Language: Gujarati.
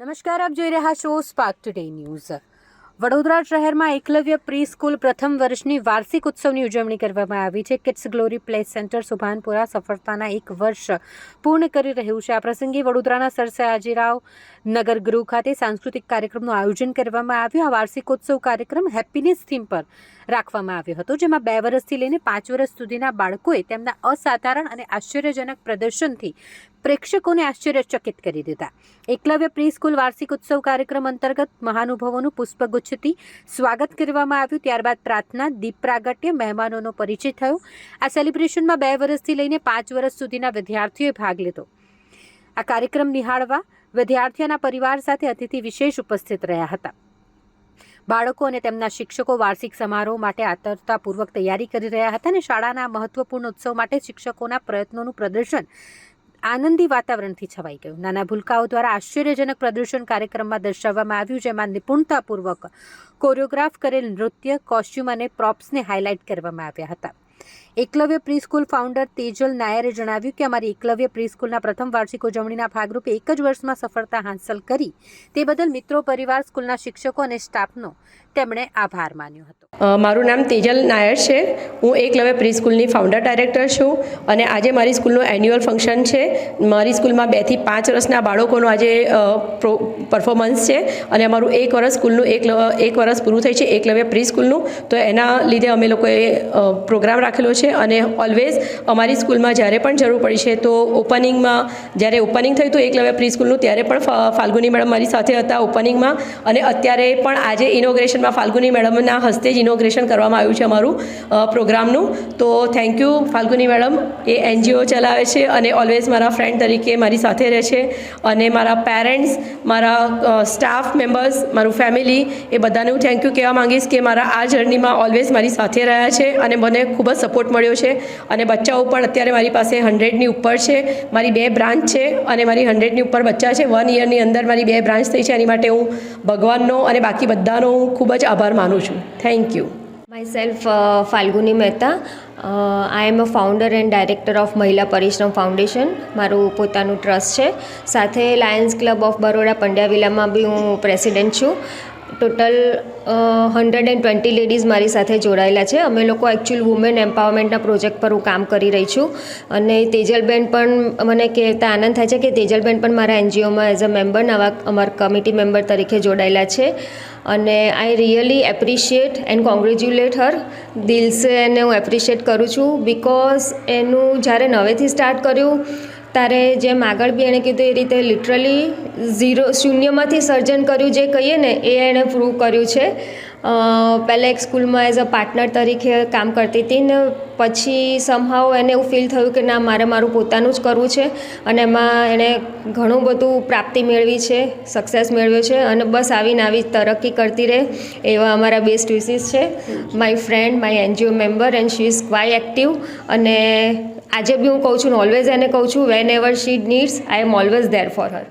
નમસ્કાર, આપ જોઈ રહ્યા છો સ્પાર્ક ટુડે ન્યૂઝ વડોદરા શહેરમાં એકલવ્ય પ્રી સ્કૂલ પ્રથમ વર્ષની વાર્ષિક ઉત્સવની ઉજવણી કરવામાં આવી છે. Kids glory play centre Subhanpura સફળતાના એક વર્ષ પૂર્ણ કરી રહ્યું છે. આ પ્રસંગે વડોદરાના સર સયાજીરાવ નગર ગૃહ ખાતે સાંસ્કૃતિક કાર્યક્રમનું આયોજન કરવામાં આવ્યું. આ વાર્ષિકોત્સવ કાર્યક્રમ હેપીનેસ થીમ પર રાખવામાં આવ્યો હતો, જેમાં બે વર્ષથી લઈને પાંચ વર્ષ સુધીના બાળકોએ તેમના અસાધારણ અને આશ્ચર્યજનક પ્રદર્શનથી પ્રેક્ષકોને આશ્ચર્યચકિત કરી દીધા. એકલવ્ય પ્રી સ્કૂલ વાર્ષિક ઉત્સવ કાર્યક્રમ અંતર્ગત મહાનુભાવોનું પુષ્પગુચ્છથી સ્વાગત કરવામાં આવ્યું. ત્યારબાદ પ્રાર્થના, દીપ પ્રાગટ્ય, મહેમાનોનો પરિચય થયો. આ સેલિબ્રેશનમાં બે વર્ષથી લઈને પાંચ વર્ષ સુધીના વિદ્યાર્થીઓએ ભાગ લીધો. આ કાર્યક્રમ નિહાળવા વિદ્યાર્થીઓના પરિવાર સાથે અતિથિ વિશેષ ઉપસ્થિત રહ્યા હતા. બાળકો અને તેમના શિક્ષકો વાર્ષિક સમારોહ માટે આતરતાપૂર્વક તૈયારી કરી રહ્યા હતા અને શાળાના મહત્વપૂર્ણ ઉત્સવ માટે શિક્ષકોના પ્રયત્નોનું પ્રદર્શન આનંદી વાતાવરણથી છવાઈ ગયું. નાના ભૂલકાઓ દ્વારા આશ્ચર્યજનક પ્રદર્શન કાર્યક્રમમાં દર્શાવવામાં આવ્યું, જેમાં નિપુણતાપૂર્વક કોરિયોગ્રાફ કરેલ નૃત્ય, કોસ્ચ્યુમ અને પ્રોપ્સને હાઇલાઇટ કરવામાં આવ્યા હતા. એકલવ્ય પ્રીસ્કૂલ ફાઉન્ડર તેજલ નાયરે જણાવ્યું કે અમારી એકલવ્ય પ્રીસ્કૂલના પ્રથમ વાર્ષિક ઉજવણીના ભાગરૂપે એક જ વર્ષમાં સફળતા હાંસલ કરી. તે બદલ મિત્રો, પરિવાર, સ્કૂલના શિક્ષકો અને સ્ટાફનો તેમણે આભાર માન્યો હતો. મારું નામ તેજલ નાયર છે. હું એકલવ્ય પ્રી સ્કૂલની ફાઉન્ડર ડાયરેક્ટર છું અને આજે મારી સ્કૂલનું એન્યુઅલ ફંક્શન છે. મારી સ્કૂલમાં બેથી પાંચ વર્ષના બાળકોનું આજે પ્રો પરફોર્મન્સ છે અને અમારું એક વર્ષ સ્કૂલનું એક એક વર્ષ પૂરું થઈ છે એકલવ્ય પ્રી સ્કૂલનું તો એના લીધે અમે લોકોએ પ્રોગ્રામ રાખેલો છે અને ઓલવેઝ અમારી સ્કૂલમાં જ્યારે પણ જરૂર પડી છે તો ઓપનિંગમાં જ્યારે ઓપનિંગ થયું હતું એકલવ્ય પ્રી સ્કૂલનું ત્યારે પણ ફાલ્ગુની મેડમ મારી સાથે હતા ઓપનિંગમાં અને અત્યારે પણ આજે ઇનોગ્રેશનમાં ફાલ્ગુની મેડમના હસ્તે જ ઇનોગ્રેશન કરવામાં આવ્યું છે અમારું પ્રોગ્રામનું. તો થેન્ક યુ ફાલ્ગુની મેડમ. એ એનજીઓ ચલાવે છે અને ઓલવેઝ મારા ફ્રેન્ડ તરીકે મારી સાથે રહે છે. અને મારા પેરેન્ટ્સ મારા સ્ટાફ મેમ્બર્સ મારું ફેમિલી એ બધાને હું થેન્ક યુ કહેવા માંગીશ કે મારા આ જર્નીમાં ઓલવેઝ મારી સાથે રહ્યા છે અને મને ખૂબ જ સપોર્ટ મળ્યો છે. અને બચ્ચાઓ પણ અત્યારે મારી પાસે હંડ્રેડની ઉપર છે. મારી બે બ્રાન્ચ છે અને મારી હંડ્રેડની ઉપર બચ્ચા છે. વન યરની અંદર મારી બે બ્રાન્ચ થઈ છે. એની માટે હું ભગવાનનો અને બાકી બધાનો હું ખૂબ જ આભાર માનું છું. Thank you myself Falguni Mehta I am a founder and director of Mahila Parishram foundation મારું પોતાનું ટ્રસ્ટ છે. સાથે Lions club of Baroda Pandya વિલામાં બી હું પ્રેસિડેન્ટ છું. Total hundred and twenty ladies મારી સાથે જોડાયેલા છે. અમે લોકો એકચ્યુઅલ વુમેન એમ્પાવરમેન્ટના પ્રોજેક્ટ પર હું કામ કરી રહી છું. અને તેજલબેન પણ મને કહેતા આનંદ થાય છે કે તેજલબેન પણ મારા એનજીઓમાં એઝ અ મેમ્બર નવા અમારા કમિટી મેમ્બર તરીકે જોડાયેલા છે. અને I really appreciate and congratulate her દિલસે એને હું એપ્રિશિએટ કરું છું બિકોઝ એનું જ્યારે નવેથી સ્ટાર્ટ કર્યું ત્યારે જેમ આગળ બી એણે કીધું એ રીતે લિટરલી ઝીરો શૂન્યમાંથી સર્જન કર્યું જે કહીએ ને, એ એણે પ્રૂવ કર્યું છે. પહેલાં એક સ્કૂલમાં એઝ અ પાર્ટનર તરીકે કામ કરતી હતી ને પછી સમહાવ એને એવું ફીલ થયું કે ના, મારે મારું પોતાનું જ કરવું છે અને એમાં એણે ઘણું બધું પ્રાપ્તિ મેળવી છે સક્સેસ મેળવ્યો છે અને બસ આવીને આવી તરક્કી કરતી રહે એવા અમારા બેસ્ટ વિસીસ છે. My friend my NGO member and she is quite active અને આજે બી હું કહું છું ઓલવેઝ એને કહું છું whenever she needs I am always there for her